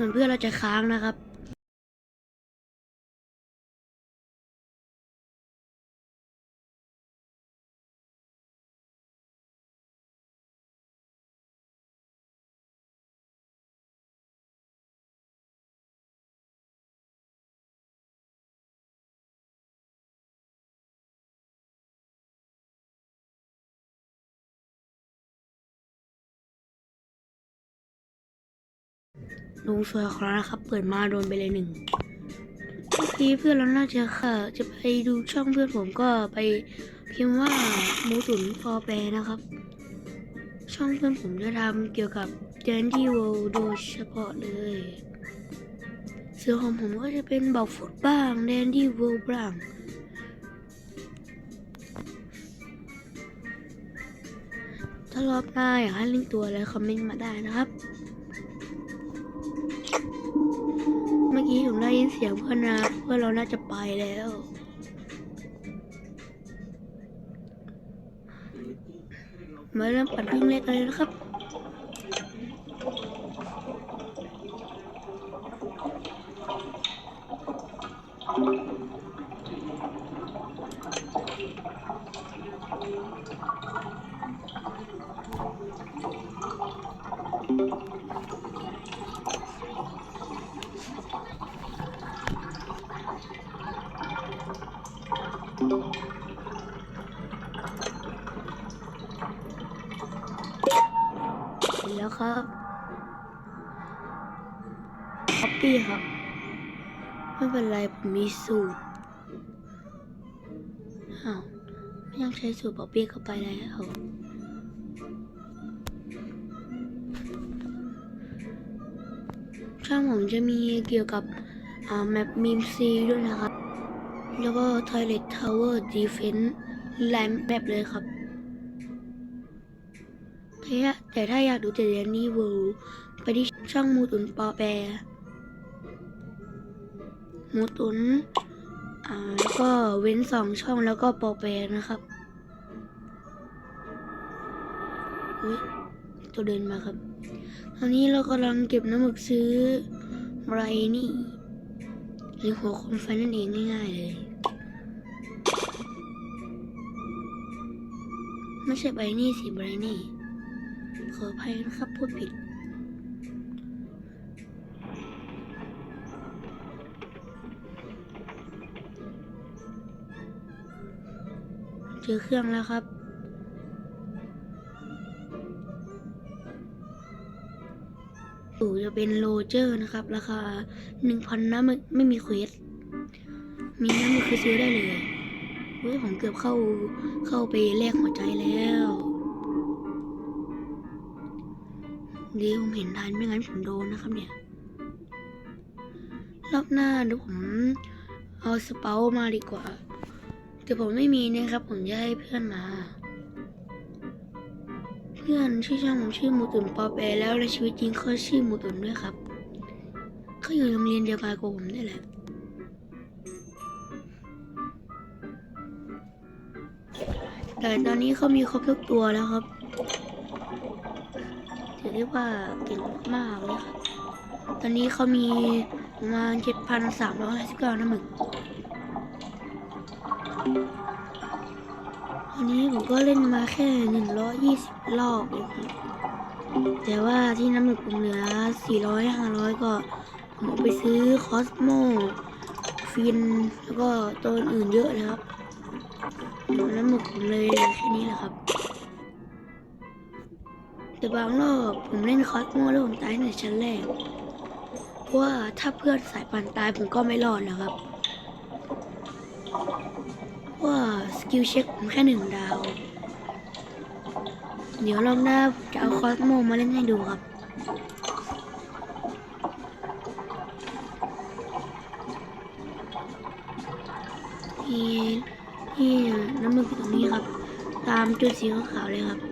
มือนเพื่อนเราจะค้างนะครับ ลุงสวยของเรานะครับ เปิดมาโดนไปเลยหนึ่งเมื่อกี้เพื่อนเราน่าจะค่ะ จะไปดูช่องเพื่อนผมก็ไปพิมพ์ว่าหมูตุ๋นพอแปรนะครับ ช่องเพื่อนผมจะทำเกี่ยวกับแดนดี้เวลโดยเฉพาะเลยส่วนของผมก็จะเป็นบอกฟุตบ้างแดนดี้เวลบ้างถ้ารอบหน้าอยากให้ลิงตัวอะไรคอมเมนต์มาได้นะครับ สียงเพื่อนนะเพื่อนเราน่าจะไปแล้ว มาเริ่มปั่นวิ่งเล็กกันเลยนะครับ เสร็จแล้วครับป๊อปปี้ครับ ไม่เป็นไรผมมีสูตรอ้าวไม่ต้องใช้สูตรป๊อปปี้เข้าไปแล้วช่างผมจะมีเกี่ยวกับอ่าแมปมีมซีด้วยนะครับ แล้วก็ Toilet Tower Defense หลายแบบเลยครับ แต่ถ้าแต่ถ้าอยากดูแต่เรนนี่เวิลด์ไปที่ช่องมูตุนปอแปรมูตุนอ่าแล้วก็เว้นสองช่องแล้วก็ปอแปรนะครับอุ้ยตัวเดินมาครับ ตอนนี้เรากำลังเก็บน้ำหมึกซื้อไรนี่หรือหัวคนไฟนั่นเองง่ายๆเลย ไม่ใช่ใบนี่สิใบนี่ ขออภัยนะครับพูดผิด เจอเครื่องแล้วครับอูจะเป็นโรเจอร์นะครับ ราคาหนึ่งพันนะไม่ไม่มีเควส มีน้ำมันคือซื้อได้เลยเฮ้ยผมเกือบเข้าเข้าไปแลกหัวใจแล้ว ดีผมเห็นทันไม่งั้นผมโดนนะครับเนี่ย รอบหน้าเดี๋ยวผมเอาสเปามาดีกว่า แต่ผมไม่มีนะครับ ผมจะให้เพื่อนมา เพื่อนชื่อช่างผมชื่อมูตุนปอแปแล้วในชีวิตจริงเขาชื่อมูตุนด้วยครับเขาอยู่โรงเรียนเดียวกันกับผมนี่แหละแต่ตอนนี้เขามีครบทุกตัวแล้วครับ ถือได้ว่าเก่งมากเลยครับตอนนี้เขามีประมาณ7,359น้ำหมึกตอนนี้ผมก็เล่นมาแค่120รอบเองครับแต่ว่าที่น้ำหมึกผมเหลือ400 500ก็ผมไปซื้อคอสโมฟินแล้วก็ตัวอื่นเยอะเลยครับน้ำหมึกผมเลยแค่นี้แหละครับ แต่บางรอบผมเล่นคอสโมแล้วผมตายในชั้นแรก เพราะว่าถ้าเพื่อนสายปันตายผมก็ไม่รอดแล้วครับเพราะว่าสกิลเช็คผมแค่หนึ่งดาว เดี๋ยวรอบหน้าจะเอาคอสโมมาเล่นให้ดูครับที่ที่น้ำมันอยู่ตรงนี้ครับ ตามจุดสีขาวเลยครับ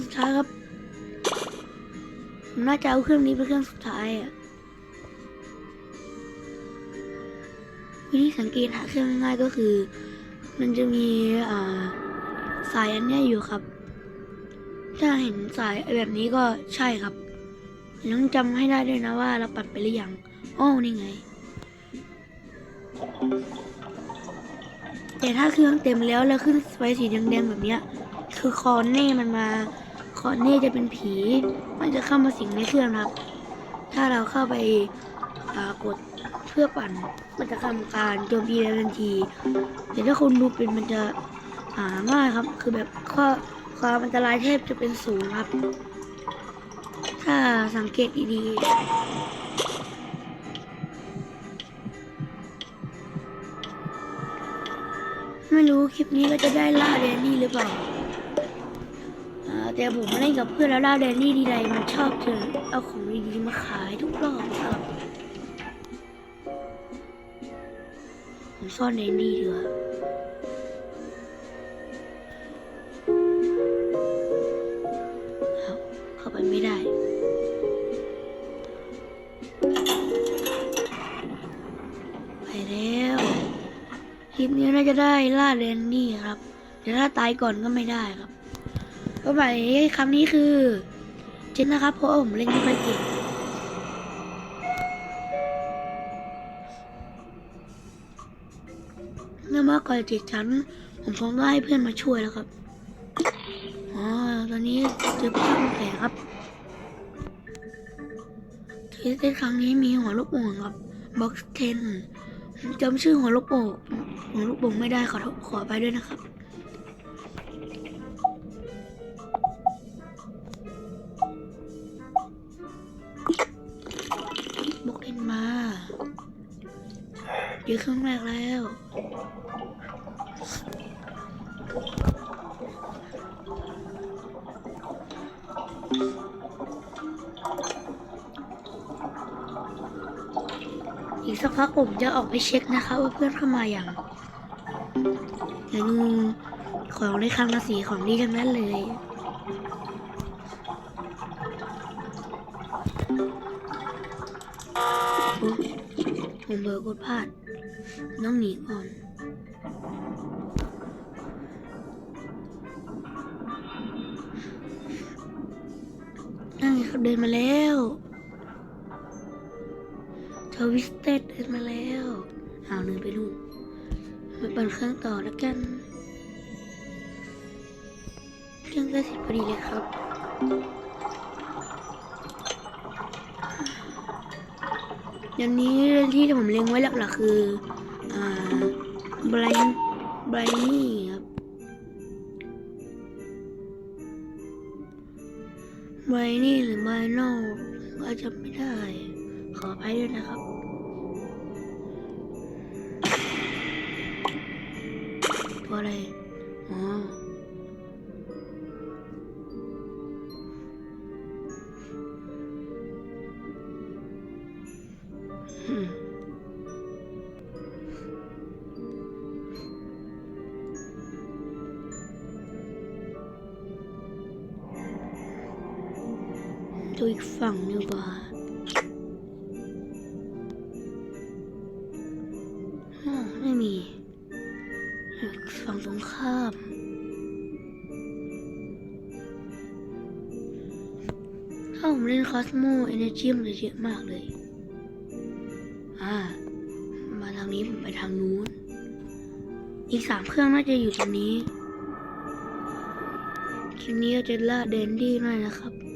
รื่องสุดท้ายครับผมน่าจะเอาเครื่องนี้เป็นเครื่องสุดท้ายอะวิธีสังเกตหาเครื่องง่ายก็คือ มันจะมีอ่าสายอันนี้อยู่ครับ ถ้าเห็นสายแบบนี้ก็ใช่ครับต้องจำให้ได้ด้วยนะว่าเราปัดไปหรือยังอ้อนี่ไง แต่ถ้าเครื่องเต็มแล้วแล้วขึ้นไฟสีแดงๆแบบเนี้ย คือคอนเน่มันมา คอนเน่จะเป็นผี มันจะเข้ามาสิงในเครื่องครับ ถ้าเราเข้าไปากดเพื่อปั่น มันจะทำการโจมตีในทันทีแต่ถ้าคุณดูเป็นมันจะหาง่ายครับ คือแบบข้อความอันตรายแทบจะเป็นศูนย์ครับ ถ้าสังเกตดีๆ ไม่รู้คลิปนี้ก็จะได้ล่าแดนนี่หรือเปล่า แต่ผมมาเล่นกับเพื่อนแล้วล่าแดนนี่ดีไรมันชอบเจอเอาของดีๆมาขายทุกรอบครับผมซ่อนแดนนี่ดีกว่าเอาเข้าไปไม่ได้ไปแล้วคลิปนี้น่าจะได้ล่าแดนนี่ครับ แต่ถ้าตายก่อนก็ไม่ได้ครับ เป้าหมายครั้งนี้คือเจ็ดนะครับเพราะผมเล่นไม่ค่อยเก่งเมื่อมากกว่าเจ็ดชั้นผมคงต้องให้เพื่อนมาช่วยแล้วครับ อ๋อ ตอนนี้เจอพี่แผลครับเทสในครั้งนี้มีหัวลูกโป่งครับบ็อกซ์เทนจำชื่อหัวลูกโป่งหัวลูกโป่งไม่ได้ขอขอไปด้วยนะครับ เดี๋ยวเครื่องแรกแล้ว อีกสักพักผมจะออกไปเช็คนะคะว่าเพื่อนเข้ามาอย่างเดี๋ยวดูของในคลังราศีของดีทั้งนั้นเลยผมเบอร์กดพลาด ต้องหนีก่อนนั่นไงเขาเดินมาแล้วทวิสเต็ดเดินมาแล้วเอาเดินไปดูไปปั่นเครื่องต่อแล้วกัน เครื่องกล้เสร็จพอดีเลยครับอย่างนี้ที่ผมเล็งไว้หลักๆคือ อ่าไบรน์ไบรนี่ครับไบรนี่หรือไบรโนก็จะไม่ได้ ขออภัยด้วยนะครับตัวอะไรอ๋อ ฝั่งดีกว่าไม่มี ฝั่งตรงข้ามถ้าผมเล่นคอสโมเอเนจีมันจะเยอะมากเลย อ่า มาทางนี้ผมไปทางนู้น อีกสามเครื่องน่าจะอยู่ตรงนี้คลิปนี้ก็จะล่าเดนดี้หน่อยนะครับ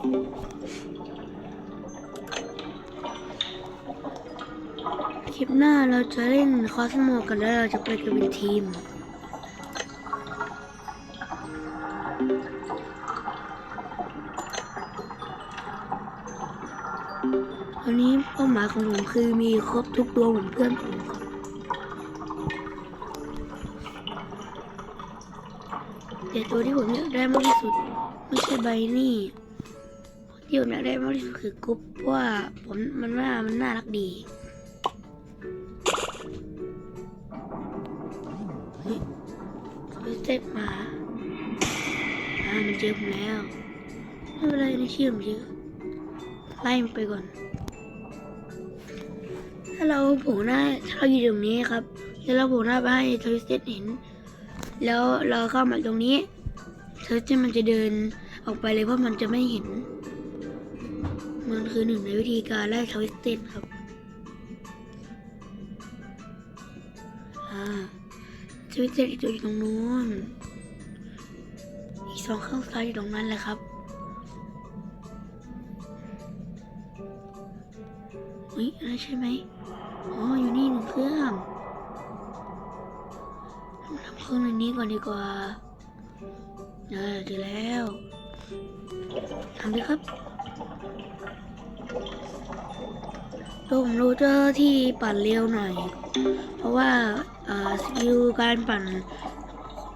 คลิปหน้าเราจะเล่นคอสโมกันแล้วเราจะไปกันเป็นทีม วันนี้เป้าหมายของผมคือมีครบทุกตัวเหมือนเพื่อนผมครับแต่ตัวที่ผมอยากได้มากที่สุด ไม่ใช่ใบนี่ ที่ผมอยากได้มากที่สุดคือกรุ๊ปเพราะว่าผมมันว่ามันน่ารักดีเฮ้ยเขาเซ็ตมาอ่ามันเจอผมแล้วไม่เป็นไรในชื่อผมเยอะไล่มันไปก่อน ถ้าเราโผล่หน้าถ้าเราอยู่ตรงนี้ครับแล้วเราโผล่หน้าไปให้ทวิสเต็เห็น แล้วเราเข้ามาตรงนี้ทวิสเต็มันจะเดินออกไปเลยเพราะมันจะไม่เห็น มันคือหนึ่งในวิธีการไล่ทวิสเต็ครับอ่าทวิสเต็อยู่ตรงนู้น อีกสองข้างซ้ายอยู่ตรงนั้นแหละครับเฮ้ยอะไรใช่ไหมอ๋อ อยู่นี่หนึ่งเครื่องทำเครื่องในนี้ก่อนดีกว่าเออดีแล้วทำเลยครับ ผมรู้เจอที่ปั่นเร็วหน่อย เพราะว่าสกิลการปั่น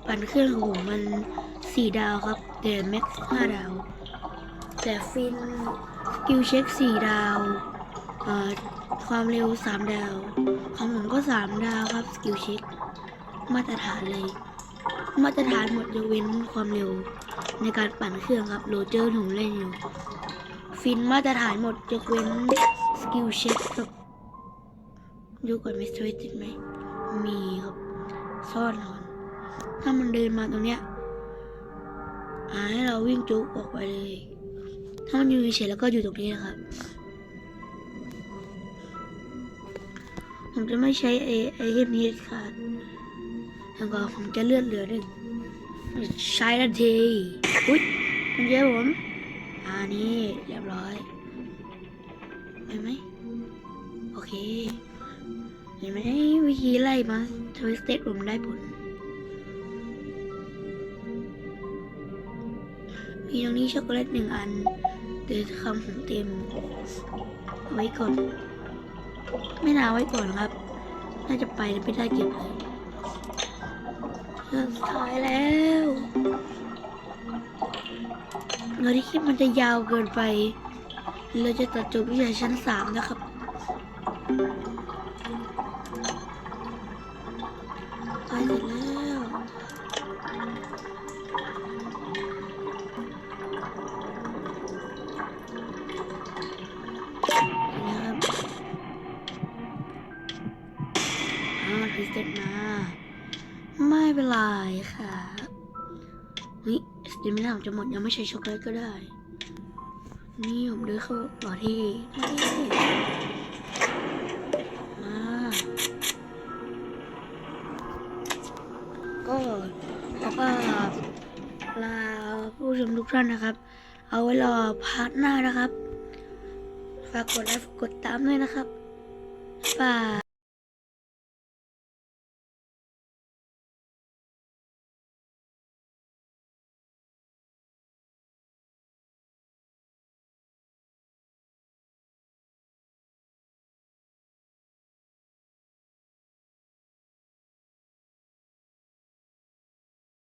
ปั่นเครื่องของผมมันสี่ดาวครับ แต่แม็กซ์ห้าดาว แต่ฟินสกิลเช็คสี่ดาว ความเร็วสามดาว ของผมก็สามดาวครับ สกิลเช็ค มาตรฐานเลย มาตรฐานหมดยกเว้นความเร็วในการปั่นเครื่องครับ โรเจอร์หนูเล่นอยู่ ฟินมาตรฐานหมดยกเว้นสกิลเช็คกับดูก่อนมีสวิตติดไหม มีครับซ่อนก่อน ถ้ามันเดินมาตรงเนี้ยอาให้เราวิ่งจุกออกไปเลย ถ้ามันอยู่เฉยแล้วก็อยู่ตรงนี้นะครับผมจะไม่ใช้ไอไอเทมนี้ค่ะแล้วก็ผมจะเลือดเหลือหนึ่งใช้ทันที อุ๊ยมันเยอะผม อ่านี่เรียบร้อยไปไหมโอเค เห็นไหมวิธีไล่มาทวิสเต็ดผมได้ผล มีตรงนี้ช็อกโกแลตหนึ่งอันเดี๋ยวคำผมเต็มไว้ก่อน ไม่นาไว้ก่อนครับ น่าจะไปแล้วไม่ได้เก็บเลยเรื่องสุดท้ายแล้ว เราที่คลิปมันจะยาวเกินไป เราจะตัดจบวิชาชั้นสามนะครับไปเสร็จแล้วนะครับอ่าพรีเซตมา ไม่เป็นไรค่ะเฮ้ ยสติมิน่าผมจะหมดยังไม่ใช้ช็อกโกแลตก็ได้ นี่ผมเดินเข้าหล่อที่มาก็แล้วก็ลาผู้ชมทุกท่านนะครับ เอาไว้รอพาร์ทหน้านะครับ ฝากกดไลค์กดตามด้วยนะครับบาย